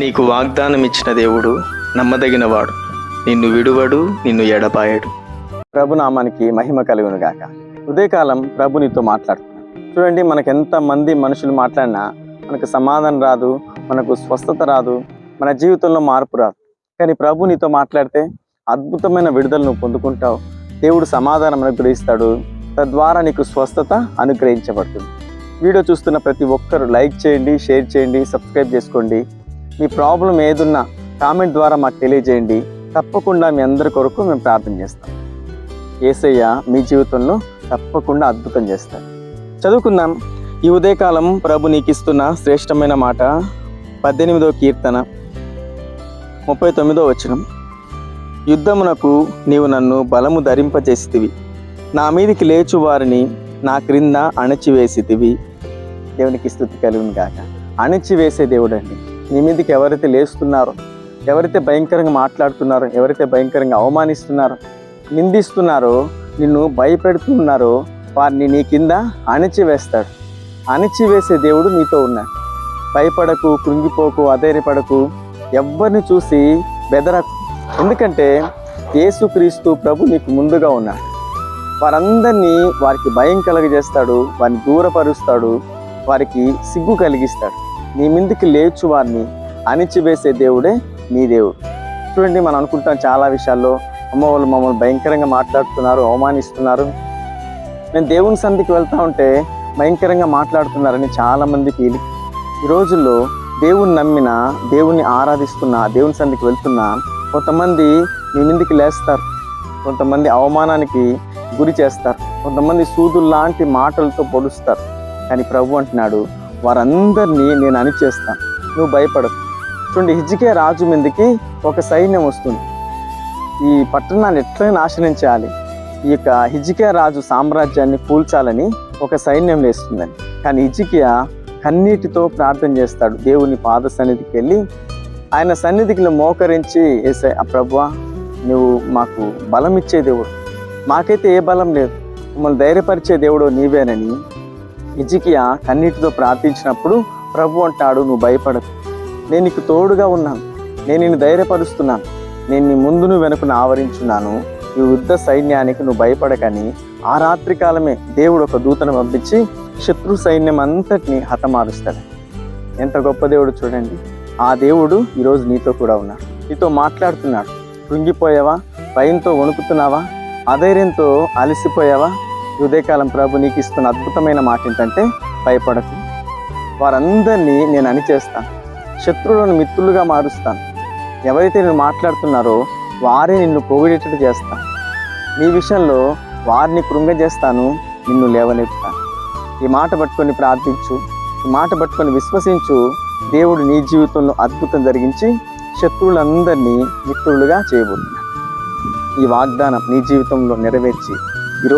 నీకు వాగ్దానం ఇచ్చిన దేవుడు నమ్మదగినవాడు. నిన్ను విడువడు నిన్ను ఎడపాయడు ప్రభునామానికి మహిమ కలుగును గాక ఉదయకాలం ప్రభు నీతో మాట్లాడుతున్నాడు. చూడండి మనకు ఎంతమంది మనుషులు మాట్లాడినా మనకు సమాధానం రాదు మనకు స్వస్థత రాదు మన జీవితంలో మార్పు రాదు. కానీ ప్రభు నీతో మాట్లాడితే అద్భుతమైన విడుదల నువ్వు పొందుకుంటావు. దేవుడు సమాధానం అనుగ్రహిస్తాడు తద్వారా నీకు స్వస్థత అనుగ్రహించబడుతుంది. వీడియో చూస్తున్న ప్రతి ఒక్కరు లైక్ చేయండి షేర్ చేయండి సబ్స్క్రైబ్ చేసుకోండి. మీ ప్రాబ్లం ఏదున్నా కామెంట్ ద్వారా మాకు తెలియజేయండి. తప్పకుండా మీ అందరి కొరకు మేము ప్రార్థన చేస్తాం. ఏసయ్య మీ జీవితంలో తప్పకుండా అద్భుతం చేస్తారు. చదువుకుందాం. ఈ ఉదయకాలం ప్రభు నీకు ఇస్తున్న శ్రేష్టమైన మాట పద్దెనిమిదో కీర్తన ముప్పై తొమ్మిదో వచనం. యుద్ధమునకు నీవు నన్ను బలము ధరింపజేసితివి. నా మీదికి లేచు వారిని నా క్రింద అణచివేసితివి. దేవునికి స్థుతి కలుగును కాక అణచివేసే దేవుడు అండి నీ మీదకి ఎవరైతే లేస్తున్నారో ఎవరైతే భయంకరంగా మాట్లాడుతున్నారో ఎవరైతే భయంకరంగా అవమానిస్తున్నారో నిందిస్తున్నారో నిన్ను భయపెడుతున్నారో వారిని నీ కింద అణచివేస్తాడు. అణచివేసే దేవుడు నీతో ఉన్నాడు. భయపడకు కృంగిపోకు అధైర్యపడకు ఎవరిని చూసి బెదరకు. ఎందుకంటే యేసుక్రీస్తు ప్రభు నీకు ముందుగా ఉన్నాడు. వారందరినీ వారికి భయం కలగజేస్తాడు వారిని దూరపరుస్తాడు వారికి సిగ్గు కలిగిస్తాడు. నీ మీదకి లేచు వారిని అణిచివేసే దేవుడే నీ దేవుడు. చూడండి మనం అనుకుంటాం చాలా విషయాల్లో అమ్మ వాళ్ళు మమ్మల్ని భయంకరంగా మాట్లాడుతున్నారు అవమానిస్తున్నారు. నేను దేవుని సంధికి వెళ్తా ఉంటే భయంకరంగా మాట్లాడుతున్నారని చాలామంది ఫీలింగ్ ఈ రోజుల్లో దేవుని నమ్మిన దేవుని ఆరాధిస్తున్న దేవుని సంధికి వెళ్తున్నా కొంతమంది నీ మీదకి లేస్తారు. కొంతమంది అవమానానికి గురి చేస్తారు. కొంతమంది సూదుల్లాంటి మాటలతో పొడుస్తారు. కానీ ప్రభు అంటున్నాడు వారందరినీ నేను అణిచేస్తాను. నువ్వు భయపడకు. చూడండి హిజ్కియా రాజు మీదకి ఒక సైన్యం వస్తుంది. ఈ పట్టణాన్ని ఎట్లా నాశనం చేయాలి. ఈ యొక్క హిజ్కియా రాజు సామ్రాజ్యాన్ని కూల్చాలని ఒక సైన్యం వేస్తుందని కానీ హిజ్కియా కన్నీటితో ప్రార్థన చేస్తాడు. దేవుని పాద సన్నిధికి వెళ్ళి ఆయన సన్నిధికి మోకరించి వేసే ఆ ప్రభువా నువ్వు మాకు బలం ఇచ్చే దేవుడు. మాకైతే ఏ బలం లేదు. మమ్మల్ని ధైర్యపరిచే దేవుడు నీవేనని ఇజికియా కన్నీటితో ప్రార్థించినప్పుడు ప్రభు అంటాడు నువ్వు భయపడకు. నేను నీకు తోడుగా ఉన్నాను. నేను నిన్ను ధైర్యపరుస్తున్నాను. నేను నీ ముందును వెనుకను ఆవరించున్నాను. ఈ యుద్ధ సైన్యానికి నువ్వు భయపడకని ఆ రాత్రి కాలమే దేవుడు ఒక దూతను పంపించి శత్రు సైన్యం అంతటిని హతమారుస్తాడు. ఎంత గొప్ప దేవుడు చూడండి. ఆ దేవుడు ఈరోజు నీతో కూడా ఉన్నాడు. నీతో మాట్లాడుతున్నాడు. కృంగిపోయావా? భయంతో వణుకుతున్నావా? అధైర్యంతో అలసిపోయావా? ఉదయకాలం ప్రభు నీకు ఇస్తున్న అద్భుతమైన మాట ఏంటంటే భయపడకు. వారందరినీ నేను అణిచేస్తాను. శత్రువులను మిత్రులుగా మారుస్తాను. ఎవరైతే నేను మాట్లాడుతున్నారో వారే నిన్ను పొగిడేటట్టు చేస్తాను నీ విషయంలో వారిని కృంగజేస్తాను నిన్ను లేవనెత్తాను ఈ మాట పట్టుకొని ప్రార్థించు. ఈ మాట పట్టుకొని విశ్వసించు. దేవుడు నీ జీవితంలో అద్భుతం జరిగించి శత్రువులందరినీ మిత్రులుగా చేయబోతున్నాడు. ఈ వాగ్దానం నీ జీవితంలో నెరవేర్చి ఈ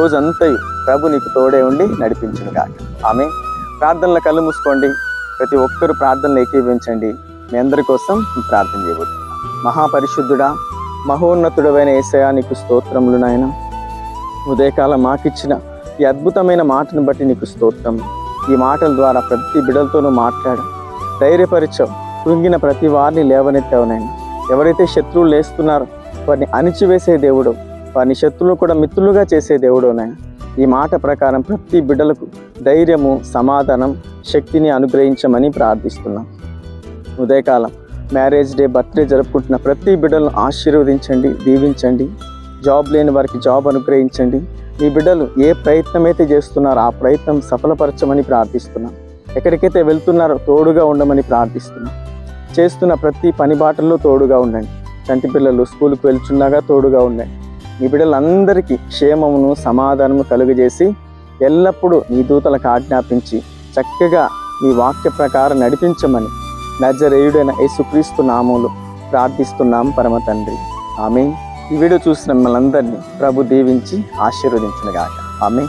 ప్రభు నీకు తోడే ఉండి నడిపించును కాక ఆమె ప్రార్థనలు కళ్ళు మూసుకోండి. ప్రతి ఒక్కరు ప్రార్థనలు ఏకీవించండి మీ అందరి కోసం ప్రార్థన చేయబోతున్నాం. మహాపరిశుద్ధుడా మహోన్నతుడమైన ఏసయా నీకు స్తోత్రములు నాయన. ఉదయకాలం మాకిచ్చిన ఈ అద్భుతమైన మాటను బట్టి నీకు స్తోత్రం. ఈ మాటల ద్వారా ప్రతి బిడలతోనూ మాట్లాడు. ధైర్యపరిచావు కృంగిన ప్రతి వారిని లేవనెత్తావు నాయన. ఎవరైతే శత్రువులు లేస్తున్నారో వారిని అణిచివేసే దేవుడు. వారిని శత్రువులు కూడా మిత్రులుగా చేసే దేవుడు నాయన. ఈ మాట ప్రకారం ప్రతి బిడ్డలకు ధైర్యము సమాధానం శక్తిని అనుగ్రహించమని ప్రార్థిస్తున్నాం. ఉదయకాలం మ్యారేజ్ డే బర్త్డే జరుపుకుంటున్న ప్రతి బిడ్డలను ఆశీర్వదించండి దీవించండి. జాబ్ లేని వారికి జాబ్ అనుగ్రహించండి. మీ బిడ్డలు ఏ ప్రయత్నం అయితే చేస్తున్నారో ఆ ప్రయత్నం సఫలపరచమని ప్రార్థిస్తున్నాం. ఎక్కడికైతే వెళ్తున్నారో తోడుగా ఉండమని ప్రార్థిస్తున్నాం. చేస్తున్న ప్రతి పని బాటల్లో తోడుగా ఉండండి. చంటి పిల్లలు స్కూల్కి వెళ్తున్నాగా తోడుగా ఉండండి. ఈ బిడ్డలందరికీ క్షేమమును సమాధానము కలుగజేసి ఎల్లప్పుడూ నీ దూతలకు ఆజ్ఞాపించి చక్కగా నీ వాక్య ప్రకారం నడిపించమని నజరేయుడైన యేసుక్రీస్తు నామములు ప్రార్థిస్తున్నాం పరమ తండ్రి. ఆమె ఈ వీడియో చూసిన మిమ్మల్ని అందరినీ ప్రభు దీవించి ఆశీర్వదించినగాక. ఆమె